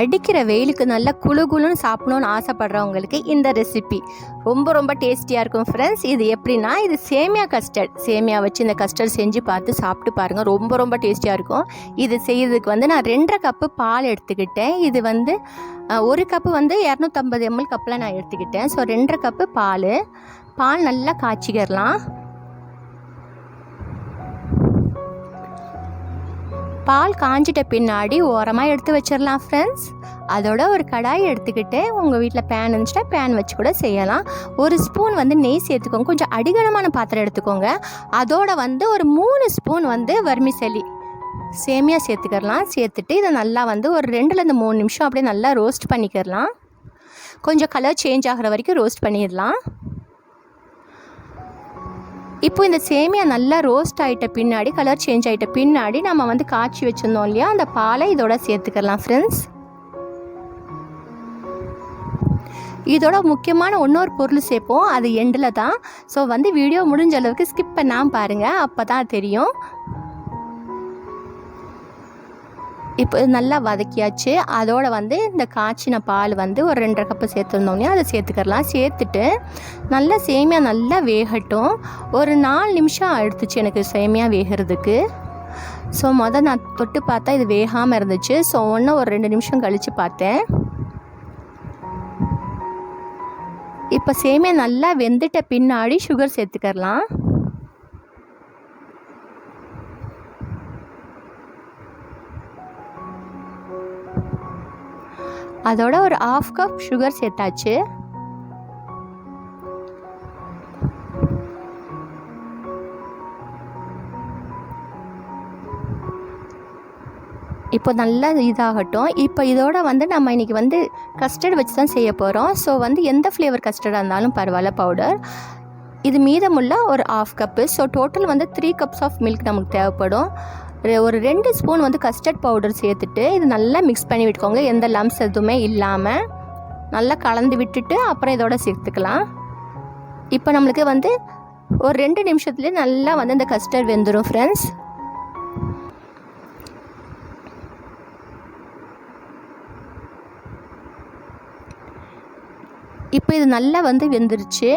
அடிக்கிற வெயிலுக்கு நல்ல குளு குளுன்னு சாப்பிடணும்னு ஆசைப்படுறவங்களுக்கு இந்த ரெசிபி ரொம்ப ரொம்ப டேஸ்டியாக இருக்கும் ஃப்ரெண்ட்ஸ் இது எப்படின்னா இது சேமியா கஸ்டர்ட் சேமியா வச்சு இந்த கஸ்டர்ட் செஞ்சு பார்த்து சாப்பிட்டு பாருங்கள் ரொம்ப ரொம்ப டேஸ்டியாக இருக்கும். இது செய்யறதுக்கு வந்து நான் ரெண்டரை கப்பு பால் எடுத்துக்கிட்டேன். இது வந்து ஒரு கப்பு வந்து இரநூத்தம்பது எம்எல் கப்பில் நான் எடுத்துக்கிட்டேன். ஸோ ரெண்டரை கப்பு பால். பால் நல்லா காய்ச்சிக்கிறலாம் பால் காஞ்சிட்ட பின்னாடி ஓரமாக எடுத்து வச்சிடலாம் ஃப்ரெண்ட்ஸ் அதோட ஒரு கடாய் எடுத்துக்கிட்டு உங்கள் வீட்டில் பேன் இருந்துச்சுன்னா பேன் வச்சு கூட செய்யலாம். ஒரு ஸ்பூன் வந்து நெய் சேர்த்துக்கோங்க. கொஞ்சம் அடிகனமான பாத்திரம் எடுத்துக்கோங்க. அதோட வந்து ஒரு மூணு ஸ்பூன் வந்து வர்மிசலி சேமியா சேர்த்துக்கிடலாம் சேர்த்துட்டு இதை நல்லா வந்து ஒரு ரெண்டுலேருந்து மூணு நிமிஷம் அப்படியே நல்லா ரோஸ்ட் பண்ணிக்கிறலாம். கொஞ்சம் கலர் சேஞ்ச் ஆகிற வரைக்கும் ரோஸ்ட் பண்ணிடலாம். இப்போ இந்த சேமியா நல்லா ரோஸ்ட் ஆகிட்ட பின்னாடி கலர் சேஞ்ச் ஆகிட்ட பின்னாடி நம்ம வந்து காய்ச்சி வச்சுருந்தோம் இல்லையா? அந்த பாலை இதோட சேர்த்துக்கலாம் ஃப்ரெண்ட்ஸ் இதோட முக்கியமான இன்னொரு பொருள் சேர்ப்போம். அது எண்டில் தான். ஸோ வந்து வீடியோ முடிஞ்ச அளவுக்கு ஸ்கிப் பண்ணாமல் பாருங்கள் அப்போ தான் தெரியும். இப்போ இது நல்லா வதக்கியாச்சு. அதோட வந்து இந்த காய்ச்சின பால் வந்து ஒரு ரெண்டரை கப்பு சேர்த்துருந்தோன்னே அதை சேர்த்துக்கலாம். சேர்த்துட்டு நல்லா சேமியா நல்லா வேகட்டும். ஒரு நாலு நிமிஷம் எடுத்துச்சு எனக்கு சேமியா வேகிறதுக்கு. ஸோ மொதல் நான் தொட்டு பார்த்தா இது வேகாமல் இருந்துச்சு. ஸோ ஒன்று ஒரு ரெண்டு நிமிஷம் கழித்து பார்த்தேன். இப்போ சேமியா நல்லா வெந்துட்ட பின்னாடி சுகர் சேர்த்துக்கலாம் அதோட ஒரு ஆஃப் கப் சுகர் சேர்த்தாச்சு. இப்போ நல்லா இதாகட்டும். இப்போ இதோட வந்து நம்ம இன்றைக்கி வந்து கஸ்டர்ட் வச்சு தான் செய்ய போகிறோம் ஸோ வந்து எந்த ஃப்ளேவர் கஸ்டர்டாக இருந்தாலும் பரவாயில்ல பவுடர் இது மீதமுள்ள ஒரு ஆஃப் கப்பு ஸோ டோட்டல் வந்து த்ரீ கப்ஸ் ஆஃப் மில்க் நமக்கு தேவைப்படும். ஒரு ரெண்டு ஸ்பூன் வந்து கஸ்டர்ட் பவுடர் சேர்த்துட்டு இது நல்லா மிக்ஸ் பண்ணி விட்டுக்கோங்க. எந்த லம்ஸ் எதுவுமே இல்லாமல் நல்லா கலந்து விட்டுட்டு அப்புறம் இதோட சேர்த்துக்கலாம். இப்போ நம்மளுக்கு வந்து ஒரு ரெண்டு நிமிஷத்துலேயே நல்லா வந்து இந்த கஸ்டர்ட் வெந்துடும் ஃப்ரெண்ட்ஸ் இப்போ இது நல்லா வந்து வெந்துருச்சு.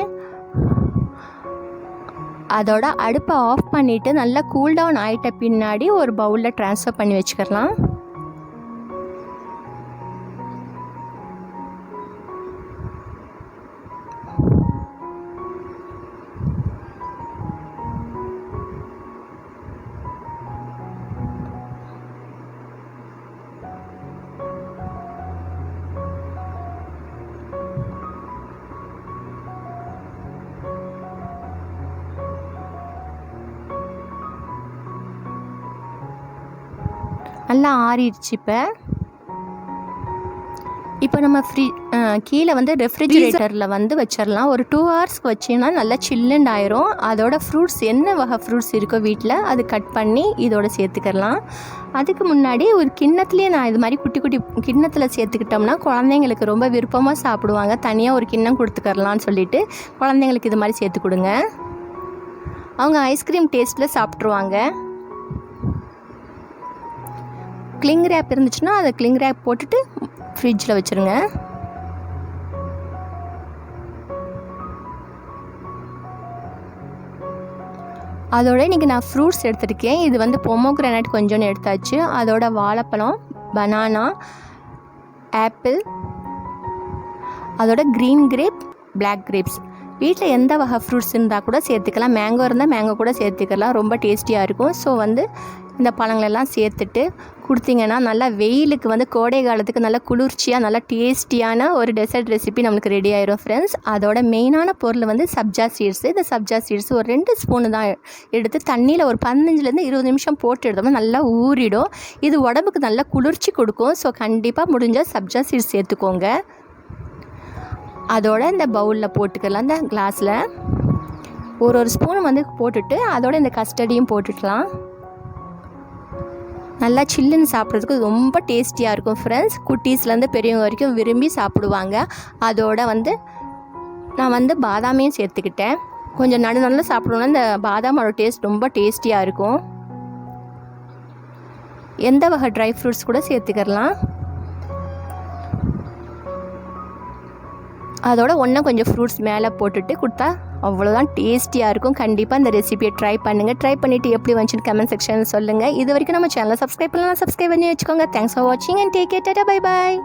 அதோட அடுப்பை ஆஃப் பண்ணிவிட்டு நல்லா கூல் டவுன் ஆகிட்ட பின்னாடி ஒரு பவுலில் ட்ரான்ஸ்ஃபர் பண்ணி வச்சுக்கலாம். நல்லா ஆறிடுச்சு இப்போ. இப்போ நம்ம ஃப்ரீ கீழே வந்து ரெஃப்ரிஜிரேட்டரில் வந்து வச்சிடலாம் ஒரு டூ ஹவர்ஸ்க்கு வச்சிங்கன்னா நல்லா சில்லுண்ட் ஆயிரும். அதோட ஃப்ரூட்ஸ் என்ன வகை ஃப்ரூட்ஸ் இருக்கோ வீட்டில் அது கட் பண்ணி இதோட சேர்த்துக்கலாம் அதுக்கு முன்னாடி ஒரு கிண்ணத்துலேயே நான் இது மாதிரி குட்டி குட்டி கிண்ணத்தில் சேர்த்துக்கிட்டோம்னா குழந்தைங்களுக்கு ரொம்ப விருப்பமாக சாப்பிடுவாங்க. தனியாக ஒரு கிண்ணம் கொடுத்துக்கறலான்னு சொல்லிட்டு குழந்தைங்களுக்கு இது மாதிரி சேர்த்து கொடுங்க. அவங்க ஐஸ்கிரீம் டேஸ்ட்டில் சாப்பிட்ருவாங்க கிளிங் ரேப் இருந்துச்சுன்னா அதை கிளிங் ரேப் போட்டுட்டு ஃப்ரிட்ஜில் வச்சுருங்க. அதோட இன்றைக்கி நான் ஃப்ரூட்ஸ் எடுத்திருக்கேன். இது வந்து பொமோக்ரனட் கொஞ்சோன்னு எடுத்தாச்சு. அதோட வாழைப்பழம் பனானா ஆப்பிள் அதோட க்ரீன் கிரேப் பிளாக் கிரேப்ஸ் வீட்டில் எந்த வகை ஃப்ரூட்ஸ் இருந்தால் கூட சேர்த்துக்கலாம். மேங்கோ இருந்தால் மேங்கோ கூட சேர்த்துக்கலாம். ரொம்ப டேஸ்டியாக இருக்கும். ஸோ வந்து இந்த பழங்களெல்லாம் சேர்த்துட்டு கொடுத்தீங்கன்னா நல்லா வெயிலுக்கு வந்து கோடை காலத்துக்கு நல்லா குளிர்ச்சியாக நல்லா டேஸ்டியான ஒரு டெசர்ட் ரெசிபி நம்மளுக்கு ரெடி ஆயிரும் ஃப்ரெண்ட்ஸ் அதோட மெயினான பொருள் வந்து சப்ஜா சீட்ஸ் இந்த சப்ஜா சீட்ஸ் ஒரு ரெண்டு ஸ்பூனு தான் எடுத்து தண்ணியில் ஒரு பதினஞ்சுலேருந்து இருபது நிமிஷம் போட்டு எடுத்தோம்னா நல்லா ஊறிடும். இது உடம்புக்கு நல்லா குளிர்ச்சி கொடுக்கும். ஸோ கண்டிப்பாக முடிஞ்சால் சப்ஜா சீட்ஸ் சேர்த்துக்கோங்க. அதோட இந்த பவுலில் போட்டுக்கலாம். இந்த கிளாஸில் ஒரு ஒரு ஸ்பூன் வந்து போட்டுட்டு அதோட இந்த கஸ்டர்டியும் போட்டுக்கலாம். நல்லா சில்லுன்னு சாப்பிட்றதுக்கு ரொம்ப டேஸ்டியாக இருக்கும் ஃப்ரெண்ட்ஸ் குட்டீஸ்லேருந்து பெரியவங்க வரைக்கும் விரும்பி சாப்பிடுவாங்க. அதோடு வந்து நான் வந்து பாதாமையும் சேர்த்துக்கிட்டேன். கொஞ்சம் நடு நல்லா சாப்பிடணுன்னா இந்த பாதாமோட டேஸ்ட் ரொம்ப டேஸ்டியாக இருக்கும். எந்த வகை ட்ரை ஃப்ரூட்ஸ் கூட சேர்த்துக்கிடலாம் அதோட ஒன்றும் கொஞ்சம் ஃப்ரூட்ஸ் மேலே போட்டுட்டு கொடுத்தா அவ்வளோதான் டேஸ்டியாக இருக்கும். கண்டிப்பாக இந்த ரெசிபியை ட்ரை பண்ணுங்கள் ட்ரை பண்ணிவிட்டு எப்படி வந்துச்சுன்னு கமெண்ட் செக்ஷன் சொல்லுங்கள் இது வரைக்கும் நம்ம சேனலை சப்ஸ்கிரைப் பண்ணலாம் சப்ஸ்கிரைப் பண்ணி வச்சுக்கோங்க. தேங்க்ஸ் ஃபார் வாட்சிங் and take care bye bye